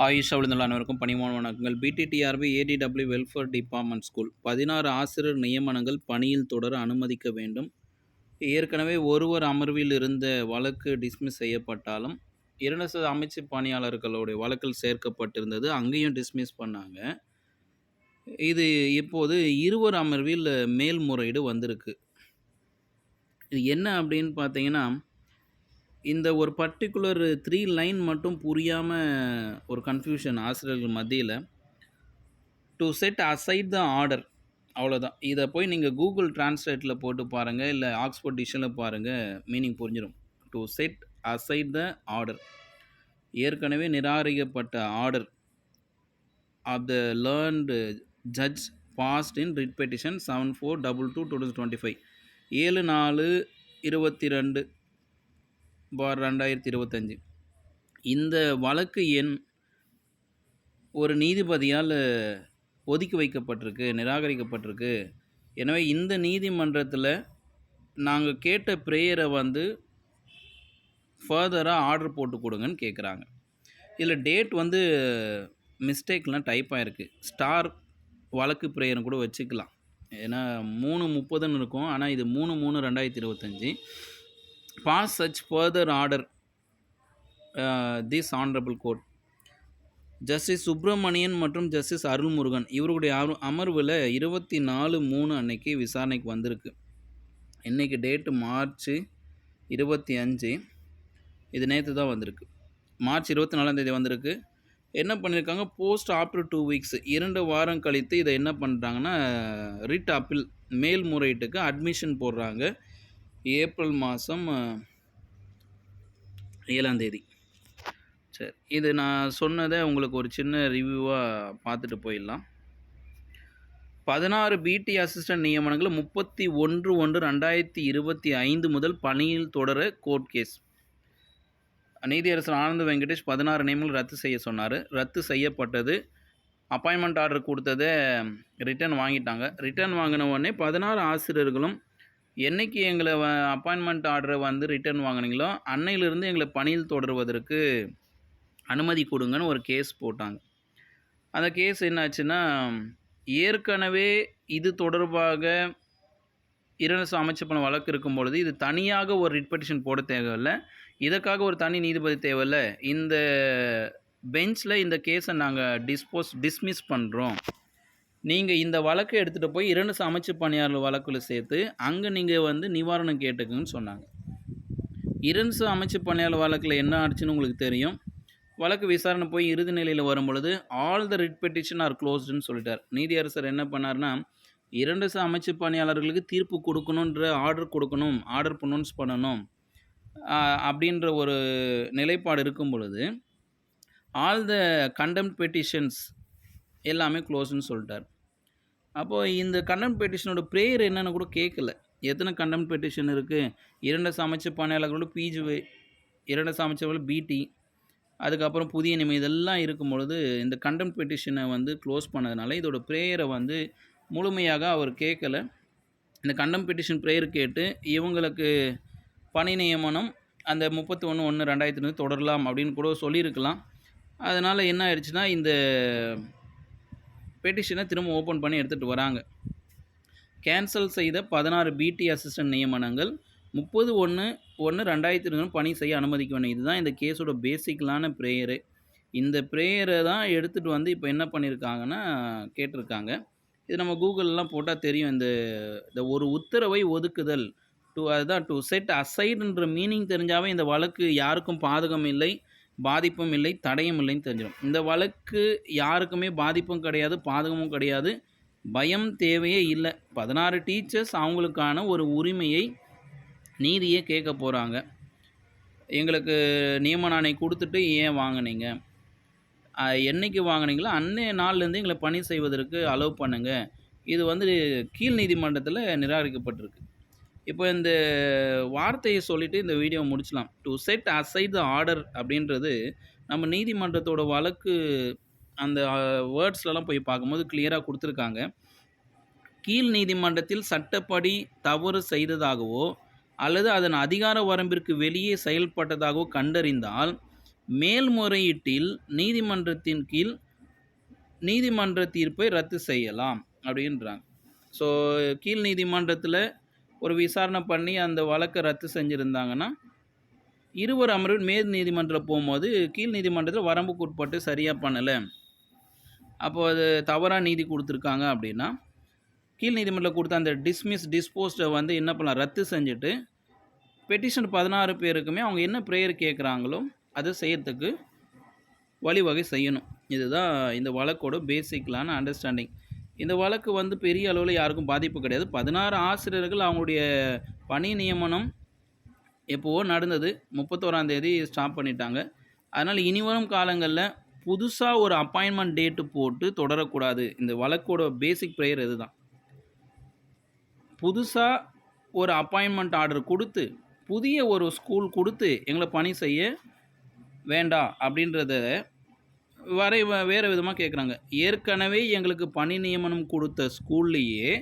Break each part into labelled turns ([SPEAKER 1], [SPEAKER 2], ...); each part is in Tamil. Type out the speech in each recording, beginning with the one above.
[SPEAKER 1] ஆயுஷ் விழுந்துள்ள அனைவருக்கும் பணிமான வணக்கங்கள். BT TRB ADW welfare department school பதினாறு ஆசிரியர் நியமனங்கள் பணியில் தொடர அனுமதிக்க வேண்டும். ஏற்கனவே ஒருவர் அமர்வில் இருந்த வழக்கு டிஸ்மிஸ் செய்யப்பட்டாலும் இரண்டு அமைச்சு பணியாளர்களுடைய வழக்கில் சேர்க்கப்பட்டிருந்தது. அங்கேயும் டிஸ்மிஸ் பண்ணாங்க. இது இப்போது இருவர் அமர்வில் மேல்முறையீடு வந்திருக்கு. இது என்ன அப்படின்னு பார்த்தீங்கன்னா இந்த ஒரு பர்டிகுலர் த்ரீ லைன் மட்டும் புரியாமல் ஒரு கன்ஃபியூஷன் ஆசிரியர்கள் மத்தியில். To set aside the order அவ்வளோதான் இதை போய் நீங்கள் கூகுள் டிரான்ஸ்லேட்டில் போட்டு பாருங்கள் இல்லை ஆக்ஸ்போர்ட் டிஷனில் பாருங்கள் மீனிங் புரிஞ்சிடும் to set aside the order ஏற்கனவே நிராகரிக்கப்பட்ட order of the learned judge passed in writ petition seven four double two two thousand twenty five ஏழு நாலு இருபத்தி ரெண்டு பார் ரெண்டாயிரத்தி இருபத்தஞ்சி. இந்த வழக்கு எண் ஒரு நீதிபதியால் ஒதுக்கி வைக்கப்பட்டிருக்கு நிராகரிக்கப்பட்டிருக்கு. எனவே இந்த நீதிமன்றத்தில் நாங்கள் கேட்ட ப்ரேயரை வந்து ஃபர்தராக ஆர்டர் போட்டு கொடுங்கன்னு கேட்குறாங்க. இதில் டேட் வந்து மிஸ்டேக்லாம் டைப் ஆகிருக்கு ஸ்டார் வழக்கு ப்ரேயர்னு கூட வச்சுக்கலாம். ஏன்னா மூணு முப்பதுன்னு இருக்கும். ஆனால் இது மூணு மூணு ரெண்டாயிரத்தி இருபத்தஞ்சி. Pass such further order this honourable court justice Subramanian மற்றும் ஜஸ்டிஸ் அருள்முருகன் இவருடைய அரு அமர்வில் இருபத்தி நாலு மூணு அன்னைக்கு விசாரணைக்கு வந்திருக்கு. இன்றைக்கி டேட்டு மார்ச் இருபத்தி அஞ்சு. இது நேற்று தான் வந்திருக்கு. மார்ச் இருபத்தி நாலாந்தேதி வந்திருக்கு. என்ன பண்ணியிருக்காங்க போஸ்ட் ஆஃப்டர் டூ வீக்ஸ் இரண்டு வாரம் கழித்து இதை என்ன பண்ணுறாங்கன்னா ரிட் அப்பீல் மேல்முறையீட்டுக்கு அட்மிஷன் போடுறாங்க. ஏப்ரல் மாதம் ஏழாந்தேதி சரி இது நான் சொன்னதை உங்களுக்கு ஒரு சின்ன ரிவ்யூவாக பார்த்துட்டு போயிடலாம். பதினாறு பிடி அசிஸ்டன்ட் நியமனங்கள் முப்பத்தி ஒன்று ஒன்று ரெண்டாயிரத்தி இருபத்தி ஐந்து முதல் பணியில் தொடர கோர்ட் கேஸ் நீதியரசர் ஆனந்த வெங்கடேஷ் பதினாறு நியமங்கள் ரத்து செய்ய சொன்னார். ரத்து செய்யப்பட்டது. அப்பாயின்மெண்ட் ஆர்டர் கொடுத்ததை ரிட்டர்ன் வாங்கிட்டாங்க. ரிட்டர்ன் வாங்கின உடனே பதினாறு ஆசிரியர்களும் என்னைக்கு எங்களை அப்பாயின்மெண்ட் ஆர்டரை வந்து ரிட்டர்ன் வாங்கினீங்களோ அன்னையிலிருந்து எங்களை பணியில் தொடருவதற்கு அனுமதி கொடுங்கன்னு ஒரு கேஸ் போட்டாங்க. அந்த கேஸ் என்னாச்சுன்னா ஏற்கனவே இது தொடர்பாக இரண்டு அமைச்சு பண்ண வழக்கு இருக்கும் பொழுது இது தனியாக ஒரு ரிட் பெட்டிஷன் போட தேவையில்லை. இதற்காக ஒரு தனி நீதிபதி தேவையில்லை. இந்த பெஞ்சில் இந்த கேஸை நாங்கள் டிஸ்போஸ் டிஸ்மிஸ் பண்ணுறோம் நீங்கள் இந்த வழக்கை எடுத்துகிட்டு போய் இரண்டு அமைச்சு பணியாளர் வழக்கில் சேர்த்து அங்கே நீங்கள் வந்து நிவாரணம் கேட்டுக்குங்கன்னு சொன்னாங்க. இரண்டு அமைச்சு பணியாளர் வழக்கில் என்ன ஆச்சுன்னு உங்களுக்கு தெரியும். வழக்கு விசாரணை போய் இறுதி நிலையில் வரும் பொழுது all the writ petition are க்ளோஸ்டுன்னு சொல்லிட்டார். நீதியரசர் என்ன பண்ணார்னா இரண்டு அமைச்சு பணியாளர்களுக்கு தீர்ப்பு கொடுக்கணுன்ற ஆர்டர் கொடுக்கணும் ஆர்டர் ப்ரொனவுன்ஸ் பண்ணணும் அப்படின்ற ஒரு நிலைப்பாடு இருக்கும் பொழுது ஆல் த கண்டெம் பெட்டிஷன்ஸ் எல்லாமே க்ளோஸ்ன்னு சொல்லிட்டார். அப்போது இந்த கண்டம் பெட்டிஷனோட ப்ரேயர் என்னென்னு கூட கேட்கல எத்தனை கண்டம் பெட்டிஷன் இருக்குது இரண்டு சமைச்ச பணியாளர்களோட பிஜி இரண்டு சமைச்சவர்கள் பிடி அதுக்கப்புறம் புதிய நிமை இதெல்லாம் இருக்கும் பொழுது இந்த கண்டம் பெட்டிஷனை வந்து க்ளோஸ் பண்ணதுனால இதோட ப்ரேயரை வந்து முழுமையாக அவர் கேட்கல இந்த கண்டம் பெட்டிஷன் ப்ரேயர் கேட்டு இவங்களுக்கு பணி நியமனம் அந்த முப்பத்தி ஒன்று ஒன்று ரெண்டாயிரத்தி தொடரலாம் அப்படின்னு கூட சொல்லியிருக்கலாம். அதனால் என்ன ஆயிடுச்சுன்னா இந்த பெட்டிஷனை திரும்ப ஓப்பன் பண்ணி எடுத்துகிட்டு வராங்க. கேன்சல் செய்த பதினாறு பிடி அசிஸ்டன்ட் நியமனங்கள் முப்பது ஒன்று ஒன்று ரெண்டாயிரத்தி இருபது பணி செய்ய அனுமதிக்க வேண்டும் இதுதான் இந்த கேஸோட பேசிக்கலான ப்ரேயரு. இந்த ப்ரேயரை தான் எடுத்துகிட்டு வந்து இப்போ என்ன பண்ணியிருக்காங்கன்னா கேட்டிருக்காங்க. இது நம்ம கூகுளெலாம் போட்டால் தெரியும். இந்த இந்த ஒரு உத்தரவை ஒதுக்குதல் டு அதுதான் டு செட் அசைடுன்ற மீனிங் தெரிஞ்சாவே இந்த வழக்கு யாருக்கும் பாதகம் இல்லை. பாதிப்பும் இல்லை தடையும் இல்லைன்னு தெரிஞ்சிடும். இந்த வழக்கு யாருக்குமே பாதிப்பும் கிடையாது பாதகமும் கிடையாது. பயம் தேவையே இல்லை. பதினாறு டீச்சர்ஸ் அவங்களுக்கான ஒரு உரிமையை நீதியே கேட்க போகிறாங்க எங்களுக்கு நியமன ஆணை கொடுத்துட்டு ஏன் வாங்கினீங்க? என்னைக்கு வாங்கினீங்களோ அன்னைய நாள்லேருந்து எங்களை பணி செய்வதற்கு அலோவ் பண்ணுங்கள் இது வந்து கீழ் நீதிமன்றத்தில் நிராகரிக்கப்பட்டிருக்கு. இப்போ இந்த வார்த்தையை சொல்லிவிட்டு இந்த video முடிச்சலாம். To set aside the order அப்படின்றது நம்ம நீதிமன்றத்தோட வழக்கு அந்த வேர்ட்ஸ்லலாம் போய் பார்க்கும்போது கிளியராக கொடுத்துருக்காங்க. கீழ் நீதிமன்றத்தில் சட்டப்படி தவறு செய்ததாகவோ அல்லது அதன் அதிகார வரம்பிற்கு வெளியே செயல்பட்டதாகவோ கண்டறிந்தால் மேல்முறையீட்டில் நீதிமன்றத்தின் கீழ் நீதிமன்ற தீர்ப்பை ரத்து செய்யலாம் அப்படின்றாங்க. ஸோ கீழ் நீதிமன்றத்தில் ஒரு விசாரணை பண்ணி அந்த வழக்கை ரத்து செஞ்சுருந்தாங்கன்னா இருவர் அமர்வில் மேல் நீதிமன்றம் போகும்போது கீழ் நீதிமன்றத்தில் வரம்புக்கு உட்பட்டு சரியாக பண்ணலை. அப்போ அது தவறாக நீதி கொடுத்துருக்காங்க அப்படின்னா கீழ் நீதிமன்றம் கொடுத்த அந்த டிஸ்மிஸ் டிஸ்போஸ்டை வந்து என்ன பண்ணலாம்? ரத்து செஞ்சுட்டு பெட்டிஷன் பதினாறு பேருக்குமே அவங்க என்ன ப்ரேயர் கேட்குறாங்களோ அதை செய்யறதுக்கு வழிவகை செய்யணும். இதுதான் இந்த வழக்கோட பேசிக்கலான அண்டர்ஸ்டாண்டிங் இந்த வழக்கு வந்து பெரிய அளவில் யாருக்கும் பாதிப்பு கிடையாது. பதினாறு ஆசிரியர்கள் அவங்களுடைய பணி நியமனம் எப்போவோ நடந்தது. முப்பத்தோராம் தேதி ஸ்டாப் பண்ணிட்டாங்க. அதனால் இனிவரும் காலங்களில் புதுசாக ஒரு அப்பாயின்மெண்ட் டேட்டு போட்டு தொடரக்கூடாது. இந்த வழக்கோட பேசிக் ப்ரேயர் இதுதான். புதுசாக ஒரு அப்பாயின்மெண்ட் ஆர்டர் கொடுத்து புதிய ஒரு ஸ்கூல் கொடுத்து எங்களை பணி செய்ய வேண்டாம் அப்படின்றத வரை வேறு விதமாக கேட்குறாங்க ஏற்கனவே எங்களுக்கு பணி நியமனம் கொடுத்த ஸ்கூல்லையே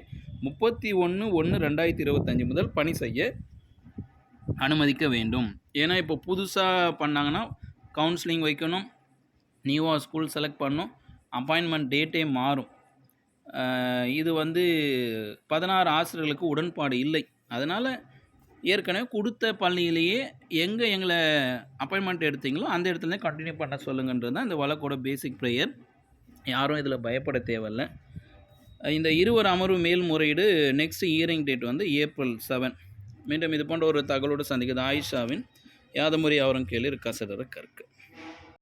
[SPEAKER 1] முப்பத்தி ஒன்று ஒன்று ரெண்டாயிரத்தி இருபத்தஞ்சி முதல் பணி செய்ய அனுமதிக்க வேண்டும். ஏன்னா இப்போ புதுசாக பண்ணாங்கன்னா கவுன்சிலிங் வைக்கணும் நியூவாக ஸ்கூல் செலக்ட் பண்ணணும் அப்பாயின்மெண்ட் டேட்டே மாறும். இது வந்து பதினாறு ஆசிரியர்களுக்கு உடன்பாடு இல்லை. அதனால் ஏற்கனவே கொடுத்த பள்ளியிலேயே எங்கே எங்களை அப்பாயின்மெண்ட் எடுத்தீங்களோ அந்த இடத்துல கண்டினியூ பண்ண சொல்லுங்கன்றது தான் இந்த வழக்கோட பேசிக் ப்ரேயர் யாரும் இதில் பயப்பட தேவையில்ல. இந்த இருவர் அமர்வு மேல்முறையீடு நெக்ஸ்ட் ஹியரிங் டேட் வந்து ஏப்ரல் செவன் மீண்டும் இது போன்ற ஒரு தகவலோடு சந்திக்கிறது ஆயிஷாவின் யாதமுறை அவரும் கேள்வி கசடர கற்கு